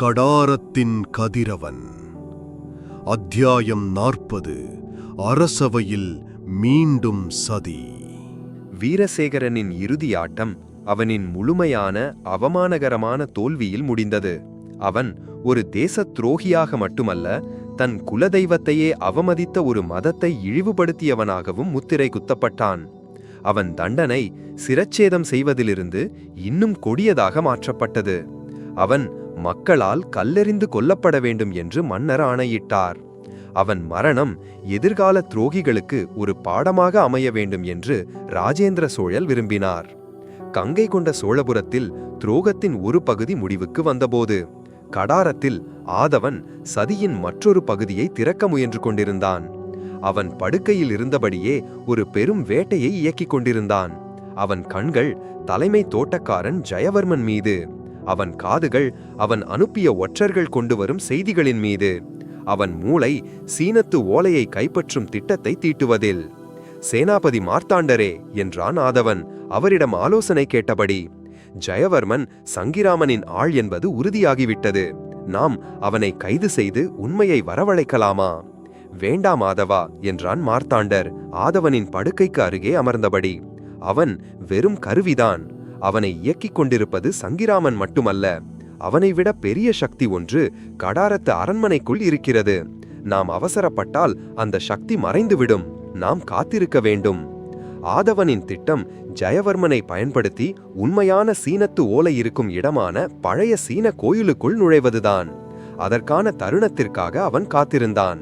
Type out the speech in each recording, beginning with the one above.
கடாரத்தின் கதிரவன். அத்தியாயம் நாற்பது. அரசவையில் மீண்டும் சதி. வீரசேகரனின் இறுதி ஆட்டம் அவனின் முழுமையான அவமானகரமான தோல்வியில் முடிந்தது. அவன் ஒரு தேசத் துரோகியாக மட்டுமல்ல தன் குலதெய்வத்தையே அவமதித்த ஒரு மதத்தை இழிவுபடுத்தியவனாகவும் முத்திரை குத்தப்பட்டான். அவன் தண்டனை சிரச்சேதம் செய்வதிலிருந்து இன்னும் கொடியதாக மாற்றப்பட்டது. அவன் மக்களால் கல்லெறிந்து கொல்லப்பட வேண்டும் என்று மன்னர் ஆணையிட்டார். அவன் மரணம் எதிர்கால துரோகிகளுக்கு ஒரு பாடமாக அமைய வேண்டும் என்று ராஜேந்திர சோழல் விரும்பினார். கங்கை கொண்ட சோழபுரத்தில் துரோகத்தின் ஒரு பகுதி முடிவுக்கு வந்தபோது கடாரத்தில் ஆதவன் சதியின் மற்றொரு பகுதியை திறக்க முயன்று கொண்டிருந்தான். அவன் படுக்கையில் இருந்தபடியே ஒரு பெரும் வேட்டையை இயக்கிக் கொண்டிருந்தான். அவன் கண்கள் தலைமை தோட்டக்காரன் ஜெயவர்மன் மீது. அவன் காதுகள் அவன் அனுப்பிய ஒற்றர்கள் கொண்டு வரும் செய்திகளின் மீது. அவன் மூளை சீனத்து ஓலையை கைப்பற்றும் திட்டத்தை தீட்டுவதில். சேனாபதி மார்த்தாண்டரே என்றான் ஆதவன் அவரிடம் ஆலோசனை கேட்டபடி. ஜெயவர்மன் சங்கிராமனின் ஆள் என்பது உறுதியாகிவிட்டது. நாம் அவனை கைது செய்து உண்மையை வரவழைக்கலாமா? வேண்டாம் ஆதவா என்றான் மார்த்தாண்டர் ஆதவனின் படுக்கைக்கு அருகே அமர்ந்தபடி. அவன் வெறும் கருவிதான். அவனை இயக்கிக் கொண்டிருப்பது சங்கிராமன் மட்டுமல்ல அவனை விட பெரிய சக்தி ஒன்று கடாரத்து அரண்மனைக்குள் இருக்கிறது. நாம் அவசரப்பட்டால் அந்த சக்தி மறைந்துவிடும். நாம் காத்திருக்க வேண்டும். ஆதவனின் திட்டம் ஜெயவர்மனை பயன்படுத்தி உண்மையான சீனத்து ஓலை இருக்கும் இடமான பழைய சீன கோயிலுக்குள் நுழைவதுதான். அதற்கான தருணத்திற்காக அவன் காத்திருந்தான்.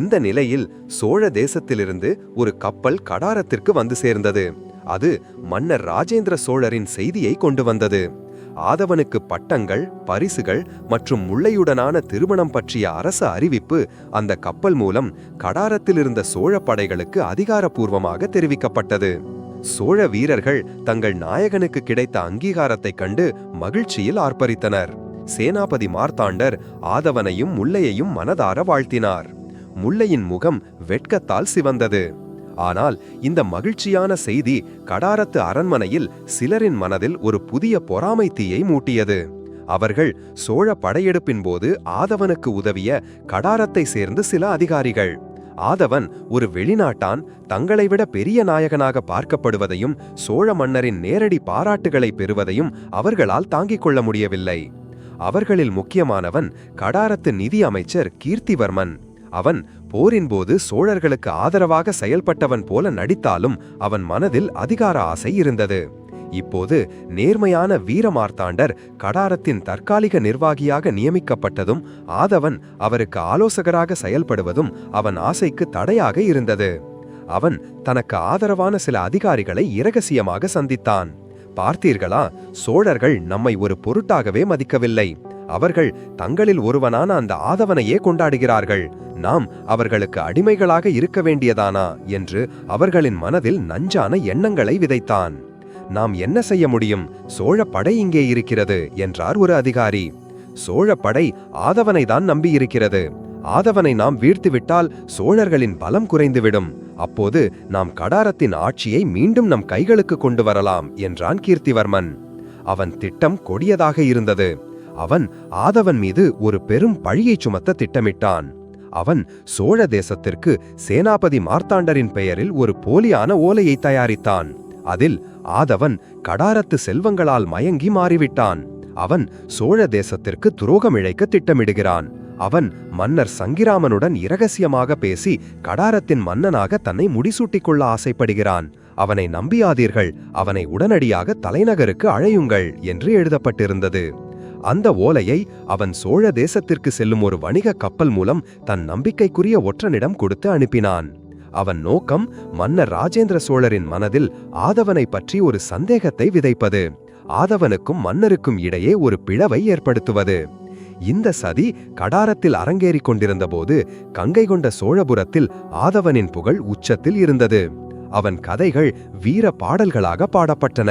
இந்த நிலையில் சோழ தேசத்திலிருந்து ஒரு கப்பல் கடாரத்திற்கு வந்து சேர்ந்தது. அது மன்னர் ராஜேந்திர சோழரின் செய்தியை கொண்டு வந்தது. ஆதவனுக்கு பட்டங்கள் பரிசுகள் மற்றும் முல்லையுடனான திருமணம் பற்றிய அரச அறிவிப்பு அந்த கப்பல் மூலம் கடாரத்தில் இருந்த சோழ படைகளுக்கு அதிகாரப்பூர்வமாக தெரிவிக்கப்பட்டது. சோழ வீரர்கள் தங்கள் நாயகனுக்கு கிடைத்த அங்கீகாரத்தைக் கண்டு மகிழ்ச்சியில் ஆர்ப்பரித்தனர். சேனாபதி மார்த்தாண்டர் ஆதவனையும் முல்லையையும் மனதார வாழ்த்தினார். முல்லையின் முகம் வெட்கத்தால் சிவந்தது. ஆனால் இந்த மகிழ்ச்சியான செய்தி கடாரத்து அரண்மனையில் சிலரின் மனதில் ஒரு புதிய பொறாமை தீயை மூட்டியது. அவர்கள் சோழ படையெடுப்பின் போது ஆதவனுக்கு உதவிய கடாரத்தை சேர்ந்து சில அதிகாரிகள். ஆதவன் ஒரு வெளிநாட்டான் தங்களை விட பெரிய நாயகனாக பார்க்கப்படுவதையும் சோழ மன்னரின் நேரடி பாராட்டுகளை பெறுவதையும் அவர்களால் தாங்கிக் கொள்ள முடியவில்லை. அவர்களில் முக்கியமானவன் கடாரத்து நிதி அமைச்சர் கீர்த்திவர்மன். அவன் போரின் போது சோழர்களுக்கு ஆதரவாக செயல்பட்டவன் போல நடித்தாலும் அவன் மனதில் அதிகார ஆசை இருந்தது. இப்போது நேர்மையான வீரமார்த்தாண்டர் கடாரத்தின் தற்காலிக நிர்வாகியாக நியமிக்கப்பட்டதும் ஆதவன் அவருக்கு ஆலோசகராக செயல்படுவதும் அவன் ஆசைக்கு தடையாக இருந்தது. அவன் தனக்கு ஆதரவான சில அதிகாரிகளை இரகசியமாக சந்தித்தான். பார்த்தீர்களா? சோழர்கள் நம்மை ஒரு பொருட்டாகவே மதிக்கவில்லை. அவர்கள் தங்களில் ஒருவனான அந்த ஆதவனையே கொண்டாடுகிறார்கள். நாம் அவர்களுக்கு அடிமைகளாக இருக்க வேண்டியதானா? என்று அவர்களின் மனதில் நஞ்சான எண்ணங்களை விதைத்தான். நாம் என்ன செய்ய முடியும்? சோழ படை இங்கே இருக்கிறது என்றார் ஒரு அதிகாரி. சோழ படை ஆதவனை தான் நம்பியிருக்கிறது. ஆதவனை நாம் வீழ்த்துவிட்டால் சோழர்களின் பலம் குறைந்துவிடும். அப்போது நாம் கடாரத்தின் ஆட்சியை மீண்டும் நம் கைகளுக்கு கொண்டு வரலாம் என்றான் கீர்த்திவர்மன். அவன் திட்டம் கொடியதாக இருந்தது. அவன் ஆதவன் மீது ஒரு பெரும் பழியை சுமத்த திட்டமிட்டான். அவன் சோழ தேசத்திற்கு சேனாபதி மார்த்தாண்டரின் பெயரில் ஒரு போலியான ஓலையை தயாரித்தான். அதில் ஆதவன் கடாரத்து செல்வங்களால் மயங்கி மாறிவிட்டான். அவன் சோழ தேசத்திற்கு துரோகம் இழைக்க திட்டமிடுகிறான். அவன் மன்னர் சங்கிராமனுடன் இரகசியமாக பேசி கடாரத்தின் மன்னனாக தன்னை முடிசூட்டிக் கொள்ள ஆசைப்படுகிறான். அவனை நம்பியாதீர்கள் அவனை உடனடியாக தலைநகருக்கு அழையுங்கள் என்று எழுதப்பட்டிருந்தது. அந்த ஓலையை அவன் சோழ தேசத்திற்கு செல்லும் ஒரு வணிக கப்பல் மூலம் தன் நம்பிக்கைக்குரிய ஒற்றனிடம் கொடுத்து அனுப்பினான். அவன் நோக்கம் மன்னர் ராஜேந்திர சோழரின் மனதில் ஆதவனை பற்றி ஒரு சந்தேகத்தை விதைப்பது. ஆதவனுக்கும் மன்னருக்கும் இடையே ஒரு பிளவை ஏற்படுத்துவது. இந்த சதி கடாரத்தில் அரங்கேறிக் கொண்டிருந்தபோது கங்கை கொண்ட சோழபுரத்தில் ஆதவனின் புகழ் உச்சத்தில் இருந்தது. அவன் கதைகள் வீர பாடல்களாக பாடப்பட்டன.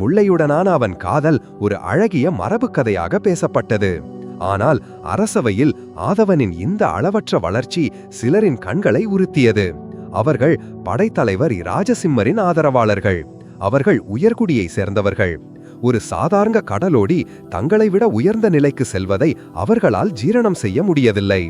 முல்லையுடனான அவன் காதல் ஒரு அழகிய மரபு கதையாக பேசப்பட்டது. ஆனால் அரசவையில் ஆதவனின் இந்த அளவற்ற வளர்ச்சி சிலரின் கண்களை உறுத்தியது. அவர்கள் படைத்தலைவர் ராஜசிம்மரின் ஆதரவாளர்கள். அவர்கள் உயர்குடியை சேர்ந்தவர்கள். ஒரு சாதாரண கடலோடி தங்களை விட உயர்ந்த நிலைக்கு செல்வதை அவர்களால் ஜீரணம் செய்ய முடியவில்லை.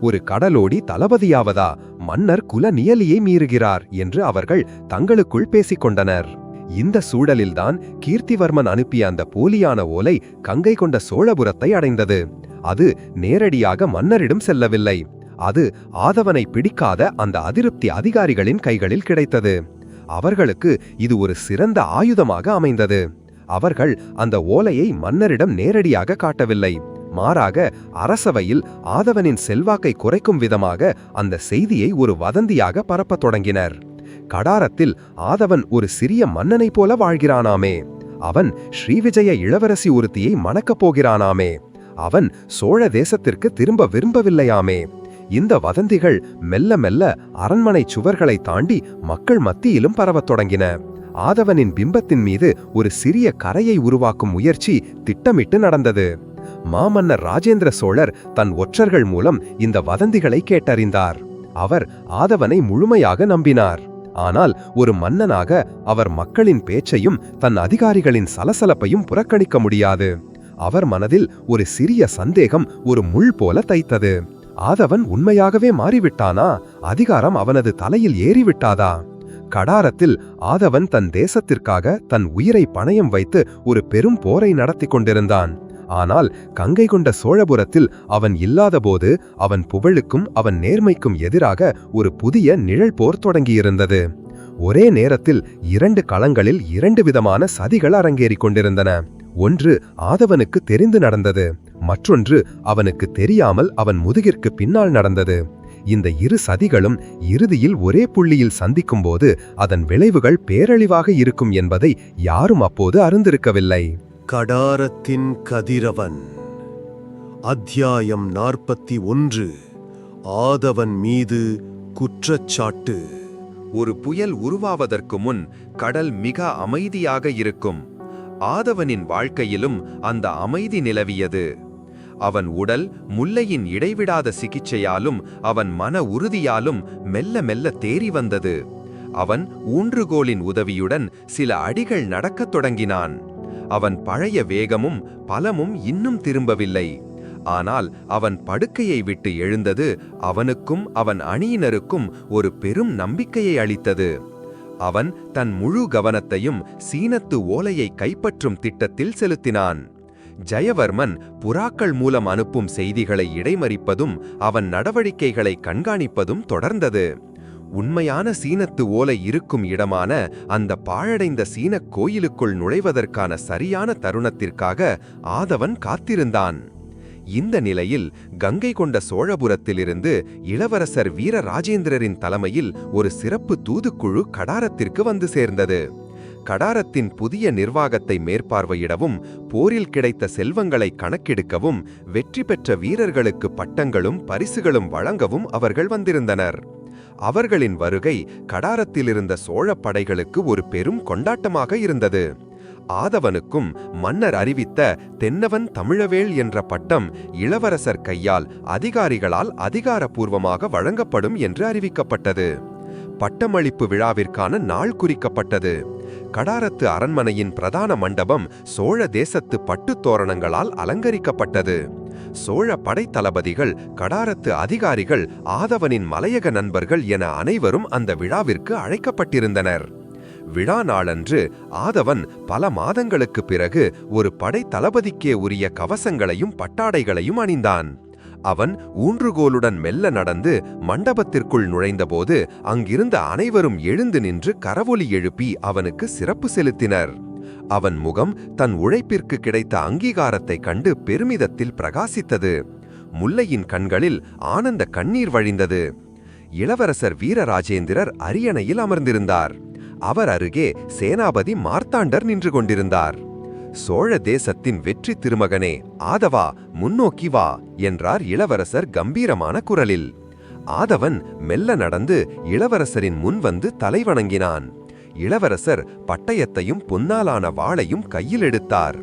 ஒரு கடலோடி தளபதியாவதா மன்னர் குல நியலியை மீறுகிறார் என்று அவர்கள் தங்களுக்குள் பேசிக்கொண்டனர். இந்த சூழலில்தான் கீர்த்திவர்மன் அனுப்பிய அந்த போலியான ஓலை கங்கை கொண்ட சோழபுரத்தை அடைந்தது. அது நேரடியாக மன்னரிடம் செல்லவில்லை. அது ஆதவனை பிடிக்காத அந்த அதிருப்தி அதிகாரிகளின் கைகளில் கிடைத்தது. அவர்களுக்கு இது ஒரு சிறந்த ஆயுதமாக அமைந்தது. அவர்கள் அந்த ஓலையை மன்னரிடம் நேரடியாக காட்டவில்லை. மாறாக அரசவையில் ஆதவனின் செல்வாக்கை குறைக்கும் விதமாக அந்த செய்தியை ஒரு வதந்தியாக பரப்பத் தொடங்கினர். கடாரத்தில் ஆதவன் ஒரு சிறிய மன்னனைப் போல வாழ்கிறானாமே. அவன் ஸ்ரீவிஜய இளவரசி ஒருத்தியை மணக்கப் போகிறானாமே. அவன் சோழ தேசத்திற்கு திரும்ப விரும்பவில்லையாமே. இந்த வதந்திகள் மெல்ல மெல்ல அரண்மனை சுவர்களை தாண்டி மக்கள் மத்தியிலும் பரவத் தொடங்கின. ஆதவனின் பிம்பத்தின் மீது ஒரு சிறிய கரையை உருவாக்கும் முயற்சி திட்டமிட்டு நடந்தது. மாமன்னர் ராஜேந்திர சோழர் தன் ஒற்றர்கள் மூலம் இந்த வதந்திகளை கேட்டறிந்தார். அவர் ஆதவனை முழுமையாக நம்பினார். ஆனால் ஒரு மன்னனாக அவர் மக்களின் பேச்சையும் தன் அதிகாரிகளின் சலசலப்பையும் புறக்கணிக்க முடியாது. அவர் மனதில் ஒரு சிறிய சந்தேகம் ஒரு முள் போல தைத்தது. ஆதவன் உண்மையாகவே மாறிவிட்டானா? அதிகாரம் அவனது தலையில் ஏறிவிட்டாதா? கடாரத்தில் ஆதவன் தன் தேசத்திற்காக தன் உயிரை பணயம் வைத்து ஒரு பெரும் போரை நடத்தி கொண்டிருந்தான். ஆனால் கங்கை கொண்ட சோழபுரத்தில் அவன் இல்லாதபோது அவன் புகழுக்கும் அவன் நேர்மைக்கும் எதிராக ஒரு புதிய நிழல் போர் தொடங்கியிருந்தது. ஒரே நேரத்தில் இரண்டு களங்களில் இரண்டு விதமான சதிகள் அரங்கேறிக் கொண்டிருந்தன. ஒன்று ஆதவனுக்கு தெரிந்து நடந்தது மற்றொன்று அவனுக்கு தெரியாமல் அவன் முதுகிற்கு பின்னால் நடந்தது. இந்த இரு சதிகளும் இறுதியில் ஒரே புள்ளியில் சந்திக்கும்போது அதன் விளைவுகள் பேரழிவாக இருக்கும் என்பதை யாரும் அப்போது அறிந்திருக்கவில்லை. கடாரத்தின் கதிரவன். அத்தியாயம் நாற்பத்தி ஒன்று. ஆதவன் மீது குற்றச்சாட்டு. ஒரு புயல் உருவாவதற்கு முன் கடல் மிக அமைதியாக இருக்கும். ஆதவனின் வாழ்க்கையிலும் அந்த அமைதி நிலவியது. அவன் உடல் முல்லையின் இடைவிடாத சிகிச்சையாலும் அவன் மன உறுதியாலும் மெல்ல மெல்ல தேறி வந்தது. அவன் ஊன்றுகோலின் உதவியுடன் சில அடிகள் நடக்கத் தொடங்கினான். அவன் பழைய வேகமும் பலமும் இன்னும் திரும்பவில்லை. ஆனால் அவன் படுக்கையை விட்டு எழுந்தது அவனுக்கும் அவன் அணியினருக்கும் ஒரு பெரும் நம்பிக்கையை அளித்தது. அவன் தன் முழு கவனத்தையும் சீனத்து ஓலையை கைப்பற்றும் திட்டத்தில் செலுத்தினான். ஜெயவர்மன் புறாக்கள் மூலம் அனுப்பும் செய்திகளை இடைமறிப்பதும் அவன் நடவடிக்கைகளை கண்காணிப்பதும் தொடர்ந்தது. உண்மையான சீனத்து ஓலை இருக்கும் இடமான அந்த பாழடைந்த சீனக் கோயிலுக்குள் நுழைவதற்கான சரியான தருணத்திற்காக ஆதவன் காத்திருந்தான். இந்த நிலையில் கங்கை கொண்ட சோழபுரத்திலிருந்து இளவரசர் வீரராஜேந்திரரின் தலைமையில் ஒரு சிறப்பு தூதுக்குழு கடாரத்திற்கு வந்து சேர்ந்தது. கடாரத்தின் புதிய நிர்வாகத்தை மேற்பார்வையிடவும் போரில் கிடைத்த செல்வங்களை கணக்கெடுக்கவும் வெற்றி பெற்ற வீரர்களுக்கு பட்டங்களும் பரிசுகளும் வழங்கவும் அவர்கள் வந்திருந்தனர். அவர்களின் வருகை கடாரத்திலிருந்த சோழப் படைகளுக்கு ஒரு பெரும் கொண்டாட்டமாக இருந்தது. ஆதவனுக்கும் மன்னர் அறிவித்த தென்னவன் தமிழவேள் என்ற பட்டம் இளவரசர் கையால் அதிகாரிகளால் அதிகாரப்பூர்வமாக வழங்கப்படும் என்று அறிவிக்கப்பட்டது. பட்டமளிப்பு விழாவிற்கான நாள் குறிக்கப்பட்டது. கடாரத்து அரண்மனையின் பிரதான மண்டபம் சோழ தேசத்து பட்டுத் தோரணங்களால் அலங்கரிக்கப்பட்டது. சோழ படைத்தளபதிகள் கடாரத்து அதிகாரிகள் ஆதவனின் மலையக நண்பர்கள் என அனைவரும் அந்த விழாவிற்கு அழைக்கப்பட்டிருந்தனர். விழா நாளன்று ஆதவன் பல மாதங்களுக்கு பிறகு ஒரு படைத்தளபதிக்கே உரிய கவசங்களையும் பட்டாடைகளையும் அணிந்தான். அவன் ஊன்றுகோலுடன் மெல்ல நடந்து மண்டபத்திற்குள் நுழைந்தபோது அங்கிருந்த அனைவரும் எழுந்து நின்று கரவொலி எழுப்பி அவனுக்கு சிறப்பு செலுத்தினர். அவன் முகம் தன் உழைப்பிற்கு கிடைத்த அங்கீகாரத்தைக் கண்டு பெருமிதத்தில் பிரகாசித்தது. முல்லையின் கண்களில் ஆனந்த கண்ணீர் வழிந்தது. இளவரசர் வீரராஜேந்திரர் அரியணையில் அமர்ந்திருந்தார். அவர் அருகே சேனாபதி மார்த்தாண்டர் நின்று கொண்டிருந்தார். சோழ தேசத்தின் வெற்றி திருமகனே ஆதவா முன்னோக்கி வா என்றார் இளவரசர் கம்பீரமான குரலில். ஆதவன் மெல்ல நடந்து இளவரசரின் முன் வந்து தலைவணங்கினான். இளவரசர் பட்டயத்தையும் பொன்னாலான வாளையும் கையில் எடுத்தார்.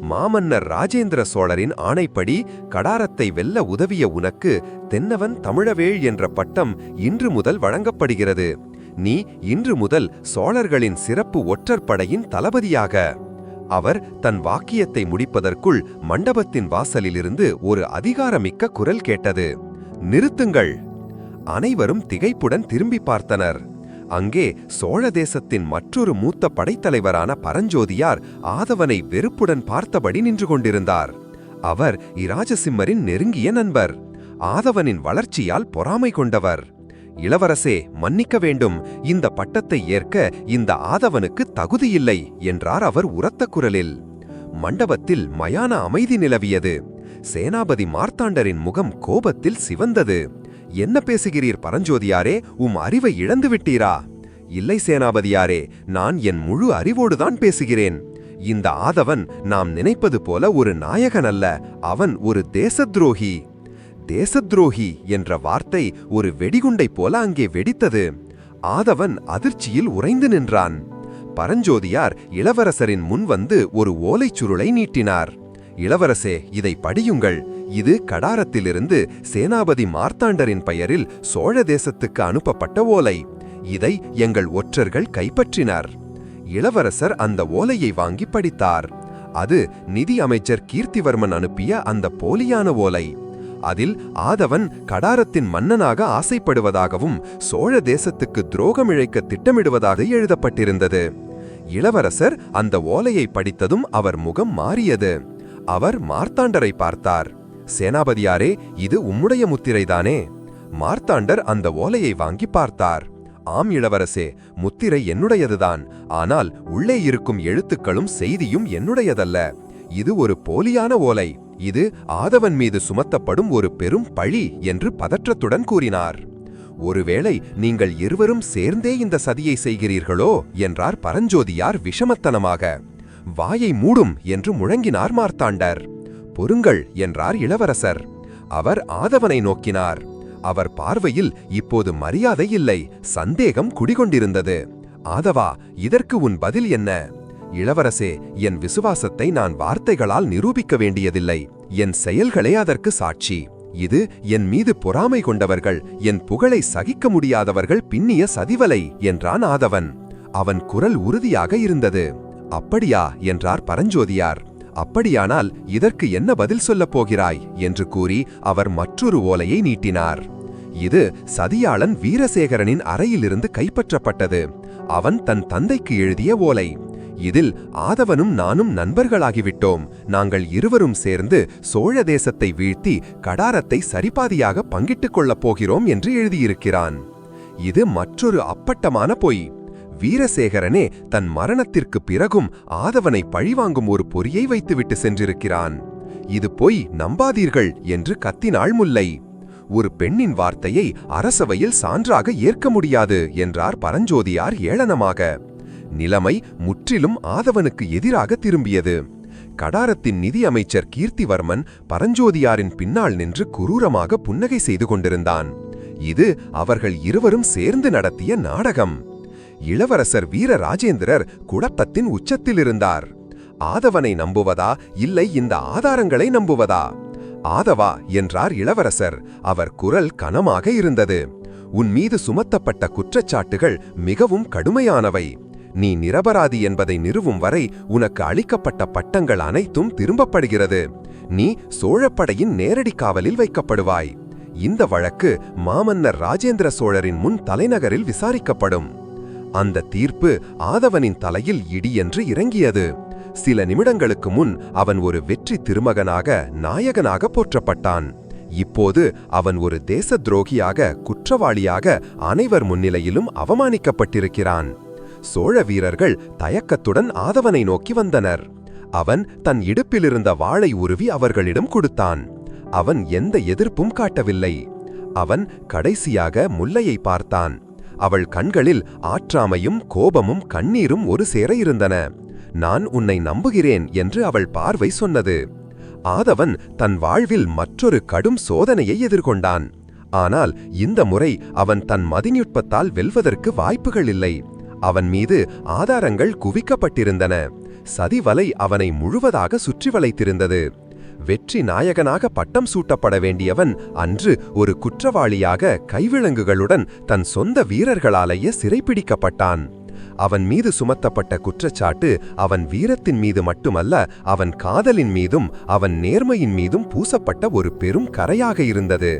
மாமன்னர் ராஜேந்திர சோழரின் ஆணைப்படி கடாரத்தை வெல்ல உதவிய உனக்கு தென்னவன் தமிழவேள் என்ற பட்டம் இன்று முதல் வழங்கப்படுகிறது. நீ இன்று முதல் சோழர்களின் சிறப்பு ஒற்றற்படையின் தளபதியாக. அவர் தன் வாக்கியத்தை முடிப்பதற்குள் மண்டபத்தின் வாசலிலிருந்து ஒரு அதிகாரமிக்க குரல் கேட்டது. நிறுத்துங்கள். அனைவரும் திகைப்புடன் திரும்பி பார்த்தனர். அங்கே சோழ தேசத்தின் மற்றொரு மூத்த படைத்தலைவரான பரஞ்சோதியார் ஆதவனை வெறுப்புடன் பார்த்தபடி நின்று கொண்டிருந்தார். அவர் இராஜசிம்மரின் நெருங்கிய நண்பர். ஆதவனின் வளர்ச்சியால் பொறாமை கொண்டவர். இளவரசே மன்னிக்க வேண்டும். இந்த பட்டத்தை ஏற்க இந்த ஆதவனுக்கு தகுதியில்லை என்றார் அவர் உரத்த குரலில். மண்டபத்தில் மயான அமைதி நிலவியது. சேனாபதி மார்த்தாண்டரின் முகம் கோபத்தில் சிவந்தது. என்ன பேசுகிறீர் பரஞ்சோதியாரே? உம் அறிவை இழந்து விட்டீரா? இல்லை சேனாபதியாரே நான் என் முழு அறிவோடுதான் பேசுகிறேன். இந்த ஆதவன் நாம் நினைப்பது போல ஒரு நாயகன் அல்ல அவன் ஒரு தேசத்ரோகி. தேசத்ரோகி என்ற வார்த்தை ஒரு வெடிகுண்டைப் போல அங்கே வெடித்தது. ஆதவன் அதிர்ச்சியில் உறைந்து நின்றான். பரஞ்சோதியார் இளவரசரின் முன் வந்து ஒரு ஓலைச் சுருளை நீட்டினார். இளவரசே இதை படியுங்கள். இது கடாரத்திலிருந்து சேனாபதி மார்த்தாண்டரின் பெயரில் சோழ தேசத்துக்கு அனுப்பப்பட்ட ஓலை. இதை எங்கள் ஒற்றர்கள் கைப்பற்றினர். இளவரசர் அந்த ஓலையை வாங்கி படித்தார். அது நிதி அமைச்சர் கீர்த்திவர்மன் அனுப்பிய அந்த போலியான ஓலை. அதில் ஆதவன் கடாரத்தின் மன்னனாக ஆசைப்படுவதாகவும் சோழ தேசத்துக்கு துரோகம் இழைக்க திட்டமிடுவதாக எழுதப்பட்டிருந்தது. இளவரசர் அந்த ஓலையை படித்ததும் அவர் முகம் மாறியது. அவர் மார்த்தாண்டரை பார்த்தார். சேனாபதியாரே இது உம்முடைய முத்திரைதானே? மார்த்தாண்டர் அந்த ஓலையை வாங்கி பார்த்தார். ஆம் இளவரசே முத்திரை என்னுடையதுதான். ஆனால் உள்ளே இருக்கும் எழுத்துக்களும் செய்தியும் என்னுடையதல்ல. இது ஒரு போலியான ஓலை. இது ஆதவன் மீது சுமத்தப்படும் ஒரு பெரும் பழி என்று பதற்றத்துடன் கூறினார். ஒருவேளை நீங்கள் இருவரும் சேர்ந்தே இந்த சதியை செய்கிறீர்களோ? என்றார் பரஞ்சோதியார் விஷமத்தனமாக. வாயை மூடும் என்று முழங்கினார் மார்த்தாண்டர். பொறுங்கள் என்றார் இளவரசர். அவர் ஆதவனை நோக்கினார். அவர் பார்வையில் இப்போது மரியாதை இல்லை சந்தேகம் குடிகொண்டிருந்தது. ஆதவா இதற்கு உன் பதில் என்ன? இளவரசே என் விசுவாசத்தை நான் வார்த்தைகளால் நிரூபிக்க வேண்டியதில்லை. என் செயல்களே அதற்கு சாட்சி. இது என் மீது பொறாமை கொண்டவர்கள் என் புகழை சகிக்க முடியாதவர்கள் பின்னிய சதிவலை என்றான் ஆதவன். அவன் குரல் உறுதியாக இருந்தது. அப்படியா? என்றார் பரஞ்சோதியார். அப்படியானால் இதற்கு என்ன பதில் சொல்லப் போகிறாய்? என்று கூறி அவர் மற்றொரு ஓலையை நீட்டினார். இது சதியாளன் வீரசேகரனின் அறையிலிருந்து கைப்பற்றப்பட்டது. அவன் தன் தந்தைக்கு எழுதிய ஓலை. இதில் ஆதவனும் நானும் நண்பர்களாகிவிட்டோம். நாங்கள் இருவரும் சேர்ந்து சோழ தேசத்தை வீழ்த்தி கடாரத்தை சரிபாதியாக பங்கிட்டுக் கொள்ளப் போகிறோம் என்று எழுதியிருக்கிறான். இது மற்றொரு அப்பட்டமான பொய். வீரசேகரனே தன் மரணத்திற்கு பிறகும் ஆதவனை பழிவாங்கும் ஒரு பொறியை வைத்துவிட்டு சென்றிருக்கிறான். இது பொய் நம்பாதீர்கள் என்று கத்தினாள் முல்லை. ஒரு பெண்ணின் வார்த்தையை அரசவையில் சான்றாக ஏற்க முடியாது என்றார் பரஞ்சோதியார் ஏளனமாக. நிலைமை முற்றிலும் ஆதவனுக்கு எதிராக திரும்பியது. கடாரத்தின் நிதி அமைச்சர் கீர்த்திவர்மன் பரஞ்சோதியாரின் பின்னால் நின்று குரூரமாக புன்னகை செய்து கொண்டிருந்தான். இது அவர்கள் இருவரும் சேர்ந்து நடத்திய நாடகம். இளவரசர் வீர ராஜேந்திரர் குழப்பத்தின் உச்சத்தில் இருந்தார் ஆதவனை நம்புவதா? இல்லை இந்த ஆதாரங்களை நம்புவதா? ஆதவா என்றார் இளவரசர். அவர் குரல் கனமாக இருந்தது. உன் மீது சுமத்தப்பட்ட குற்றச்சாட்டுகள் மிகவும் கடுமையானவை. நீ நிரபராதி என்பதை நிறுவும் வரை உனக்கு அளிக்கப்பட்ட பட்டங்கள் அனைத்தும் திரும்பப்படுகிறது. நீ சோழப்படையின் நேரடி காவலில் வைக்கப்படுவாய். இந்த வழக்கு மாமன்னர் ராஜேந்திர சோழரின் முன் தலைநகரில் விசாரிக்கப்படும். அந்த தீர்ப்பு ஆதவனின் தலையில் இடியென்று இறங்கியது. சில நிமிடங்களுக்கு முன் அவன் ஒரு வெற்றி திருமகனாக நாயகனாக போற்றப்பட்டான். இப்போது அவன் ஒரு தேச துரோகியாக குற்றவாளியாக அனைவர் முன்னிலையிலும் அவமானிக்கப்பட்டிருக்கிறான். சோழ வீரர்கள் தயக்கத்துடன் ஆதவனை நோக்கி வந்தனர். அவன் தன் இடுப்பிலிருந்த வாளை உருவி அவர்களிடம் கொடுத்தான். அவன் எந்த எதிர்ப்பும் காட்டவில்லை. அவன் கடைசியாக முல்லையை பார்த்தான். அவள் கண்களில் ஆற்றாமையும் கோபமும் கண்ணீரும் ஒரு சேர இருந்தன. நான் உன்னை நம்புகிறேன் என்று அவள் பார்வை சொன்னது. ஆதவன் தன் வாழ்வில் மற்றொரு கடும் சோதனையை எதிர்கொண்டான். ஆனால் இந்த முறை அவன் தன் மதிநுட்பத்தால் வெல்வதற்கு வாய்ப்புகள் இல்லை. அவன் மீது ஆதாரங்கள் குவிக்கப்பட்டிருந்தன. சதிவலை அவனை முழுவதாக சுற்றி வளைத்திருந்தது. வெற்றி நாயகனாக பட்டம் சூட்டப்பட வேண்டியவன் அன்று ஒரு குற்றவாளியாக கைவிலங்குகளுடன் தன் சொந்த வீரர்களாலேயே சிறைப்பிடிக்கப்பட்டான். அவன் மீது சுமத்தப்பட்ட குற்றச்சாட்டு அவன் வீரத்தின் மீது மட்டுமல்ல அவன் காதலின் மீதும் அவன் நேர்மையின் மீதும் பூசப்பட்ட ஒரு பெரும் கரையாக இருந்தது.